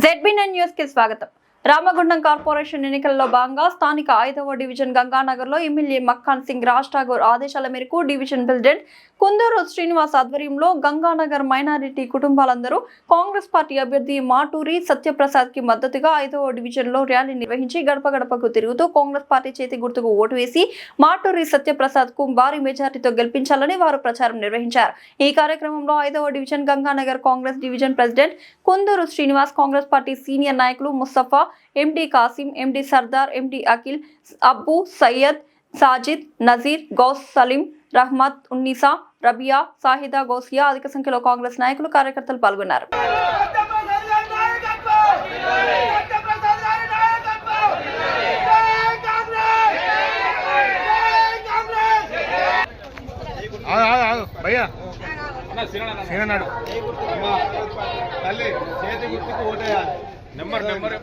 ZB nine న్యూస్కి స్వాగతం. Ramagundam corporation ఎన్నికల్లో భాగంగా స్థానిక ఐదవ డివిజన్ గంగానగర్లో ఎమ్మెల్యే మక్కాన్ సింగ్ రాజ్ ఠాగూర్ ఆదేశాల మేరకు డివిజన్ ప్రెసిడెంట్ కుందూరు శ్రీనివాస్ ఆధ్వర్యంలో గంగానగర్ మైనారిటీ కుటుంబాలందరూ కాంగ్రెస్ పార్టీ అభ్యర్థి మాటూరి సత్యప్రసాద్కి మద్దతుగా ఐదవ డివిజన్లో ర్యాలీ నిర్వహించి గడప గడపకు తిరుగుతూ కాంగ్రెస్ పార్టీ చేతి గుర్తుకు ఓటు వేసి మాటూరి సత్యప్రసాద్కు భారీ మెజార్టీతో గెలిపించాలని వారు ప్రచారం నిర్వహించారు. ఈ కార్యక్రమంలో ఐదవ division Ganganagar Congress division president Kunduru Srinivas Congress party senior నాయకులు Mustafa ఎండి కాసిం ఎండి సర్దార్ ఎండి అఖిల్ అబ్బు సయ్యద్ సాజిద్ నజీర్ గౌస్ సలీం రహ్మత్ ఉన్నీసా రబియా సాహిదా గౌసియా అధిక సంఖ్యలో కాంగ్రెస్ నాయకులు కార్యకర్తలు పాల్గొన్నారు సత్యప్రసాద్ గారి నాయకత్వం సత్యప్రసాద్ గారి నాయకత్వం జై కాంగ్రెస్ జై కాంగ్రెస్ ఆగు, ఆగు, ఆగు. భయ్యా సీనన్నాడు తల్లి చేతి గుర్తుకు ఓటేయాలి నెంబర్ నెంబర్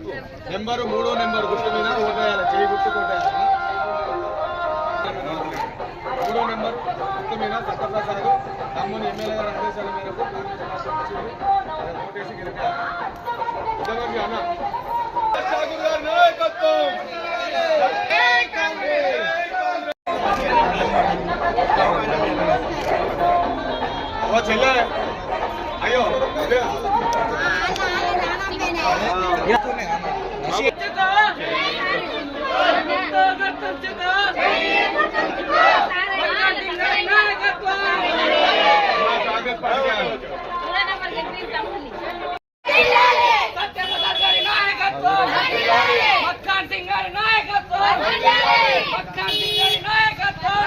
నెంబరు మూడో నెంబర్ గుర్తు మీద ఓటేయాలి చేయి గుర్తుకు కొట్టేయాలి. మూడో నెంబర్ గుర్తు మీద సత్యప్రసాద్ తమ్ముని ఎమ్మెల్యే గారి ఆదేశాల మేరకు ఓటేసి గెలిపారు అన్న. నాయకత్వం. చెల్లె. అయ్యో. ఇదే. మా కాంగ్రెస్ పార్టీ సత్యప్రసాద్ గారి నాయకత్వం మక్కాన్ సింగ్ గారి నాయకత్వం మక్కాన్ సింగ్ గారి నాయకత్వం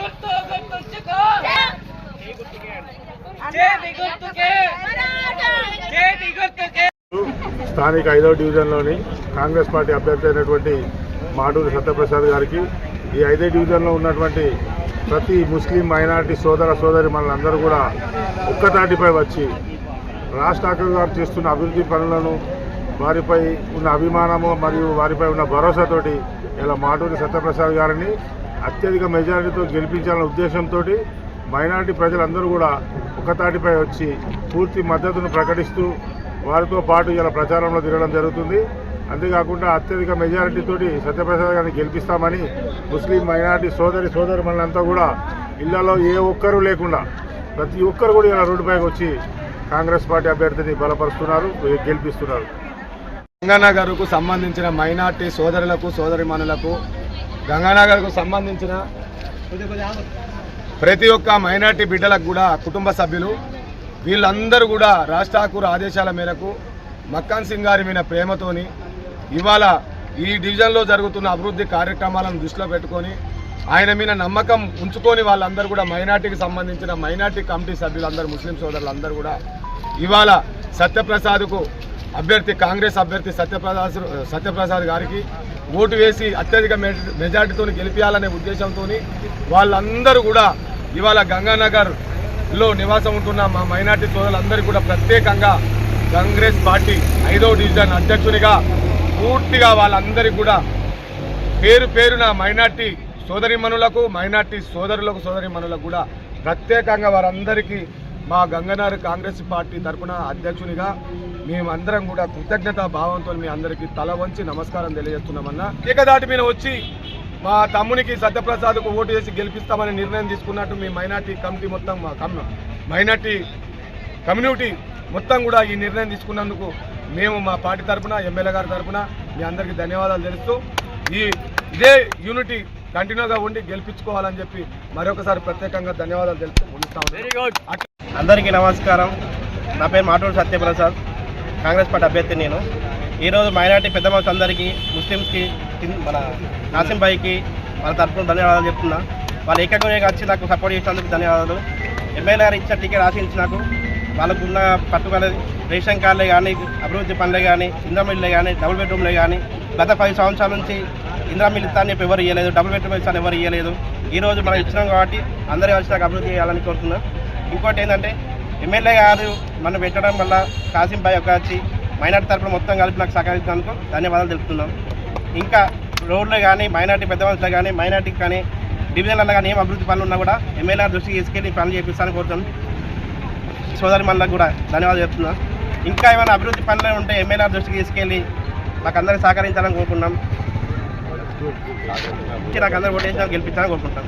గుర్తు గుర్తుంచుకో చేతి గుర్తుకే చేతి గుర్తుకే స్థానిక ఐదవ డివిజన్లోని కాంగ్రెస్ పార్టీ అభ్యర్థి అయినటువంటి మాటూరి సత్యప్రసాద్ గారికి ఈ ఐదో డివిజన్లో ఉన్నటువంటి ప్రతి ముస్లిం మైనార్టీ సోదర సోదరి మనందరూ కూడా ఒక్కతాటిపై వచ్చి రాజ్ గారు చేస్తున్న అభివృద్ధి పనులను వారిపై ఉన్న అభిమానము మరియు వారిపై ఉన్న భరోసాతోటి ఇలా మాటూరి సత్యప్రసాద్ గారిని అత్యధిక మెజారిటీతో గెలిపించాలనే ఉద్దేశంతో మైనార్టీ ప్రజలందరూ కూడా ఒకతాటిపై వచ్చి పూర్తి మద్దతును ప్రకటిస్తూ వారితో పాటు ఇలా ప్రచారంలో తిరగడం జరుగుతుంది. అంతేకాకుండా అత్యధిక మెజారిటీతోటి సత్యప్రసాద్ గారిని గెలిపిస్తామని ముస్లిం మైనార్టీ సోదరి సోదరి మనంతా కూడా ఇళ్ళలో ఏ ఒక్కరూ లేకుండా ప్రతి ఒక్కరు కూడా ఇలా రోడ్డుపైకి వచ్చి కాంగ్రెస్ పార్టీ అభ్యర్థిని బలపరుస్తున్నారు గెలిపిస్తున్నారు. గంగానగర్కు సంబంధించిన మైనార్టీ సోదరులకు సోదరిమణులకు గంగానగర్కు సంబంధించిన ప్రతి ఒక్క మైనార్టీ బిడ్డలకు కూడా కుటుంబ సభ్యులు వీళ్ళందరూ కూడా రాజ్ ఠాకూర్ ఆదేశాల మేరకు మక్కాన్ సింగ్ గారి మీద ప్రేమతోని ఇవాళ ఈ డివిజన్లో జరుగుతున్న అభివృద్ధి కార్యక్రమాలను దృష్టిలో పెట్టుకొని ఆయన మీద నమ్మకం ఉంచుకొని వాళ్ళందరూ కూడా మైనార్టీకి సంబంధించిన మైనార్టీ కమిటీ సభ్యులందరూ ముస్లిం సోదరులందరూ కూడా ఇవాళ సత్యప్రసాద్కు అభ్యర్థి కాంగ్రెస్ అభ్యర్థి సత్యప్రసాద్ సత్యప్రసాద్ గారికి ఓటు వేసి అత్యధిక మెజ- మెజార్టీతో గెలిపించాలనే ఉద్దేశంతో వాళ్ళందరూ కూడా ఇవాళ గంగానగర్ లో నివాసం ఉంటున్న మా మైనార్టీ సోదరులందరికీ కూడా ప్రత్యేకంగా కాంగ్రెస్ పార్టీ ఐదో డివిజన్ అధ్యక్షునిగా పూర్తిగా వాళ్ళందరికీ కూడా పేరు పేరున మైనార్టీ సోదరిమణులకు మైనార్టీ సోదరులకు సోదరిమణులకు కూడా ప్రత్యేకంగా వారందరికీ మా గంగనారు కాంగ్రెస్ పార్టీ తరఫున అధ్యక్షునిగా మేమందరం కూడా కృతజ్ఞతా భావంతో మీ అందరికీ తల వంచి నమస్కారం తెలియజేస్తున్నామన్నా. ఏకదాటి మీద వచ్చి మా తమ్మునికి సత్యప్రసాద్కు ఓటు వేసి గెలిపిస్తామని నిర్ణయం తీసుకున్నట్టు మీ మైనార్టీ కమిటీ మొత్తం మైనార్టీ కమ్యూనిటీ మొత్తం కూడా ఈ నిర్ణయం తీసుకున్నందుకు మేము మా పార్టీ తరఫున ఎమ్మెల్యే గారి తరఫున మీ అందరికీ ధన్యవాదాలు తెలుస్తూ ఈ ఇదే యూనిటీ కంటిన్యూగా ఉండి గెలిపించుకోవాలని చెప్పి మరొకసారి ప్రత్యేకంగా ధన్యవాదాలు తెలుస్తూ ముగిస్తాం వెరీ గుడ్ అందరికీ నమస్కారం. నా పేరు మాటూరు సత్యప్రసాద్. కాంగ్రెస్ పార్టీ అభ్యర్థి నేను. ఈరోజు మైనార్టీ పెద్ద మనుషులు అందరికీ ముస్లిమ్స్కి మన నాసింబాయికి వాళ్ళ తరఫున ధన్యవాదాలు చెప్తున్నా. వాళ్ళు ఏకంగా వచ్చి నాకు సపోర్ట్ చేసినందుకు ధన్యవాదాలు. ఎమ్మెల్యే గారు ఇచ్చిన టికెట్ ఆశించి నాకు వాళ్ళకున్న పట్టుదల రేషన్ కార్డులే కానీ అభివృద్ధి పనులే కానీ ఇంద్రా కానీ డబుల్ బెడ్రూమ్లే కానీ గత పది సంవత్సరాల నుంచి ఇంద్రమిల్ ఇస్తాను చెప్పి ఎవరు ఇవ్వలేదు డబుల్ బెడ్రూమ్ ఇస్తాను ఎవరు ఇవ్వలేదు ఈరోజు మనం ఇచ్చినాం కాబట్టి అందరూ కలిసి నాకు అభివృద్ధి చేయాలని కోరుతున్నాం. ఇంకోటి ఏంటంటే ఎమ్మెల్యే గారు మనం పెట్టడం వల్ల కాసిం ఒక వచ్చి మైనార్టీ తరపున మొత్తం కలిపి నాకు సహకరించినందుకు ధన్యవాదాలు తెలుపుతున్నాం. ఇంకా రోడ్లు కానీ మైనార్టీ పెద్ద మనుషులు కానీ మైనార్టీకి కానీ డివిజన్లలో కానీ ఏం అభివృద్ధి పనులు ఉన్నా కూడా ఎమ్మెల్యే దృష్టికి తీసుకెళ్ళి పనులు చేపిస్తాను కోరుతాం సోదరి మళ్ళీ కూడా ధన్యవాదాలు చెప్తున్నాం. ఇంకా ఏమైనా అభివృద్ధి పనులు ఉంటే ఎమ్మెల్యే దృష్టికి తీసుకెళ్ళి నాకు అందరికి సహకరించాలని కోరుకున్నాం నాకు అందరూ ఓటేసి గెలిపించాలని కోరుకుంటాం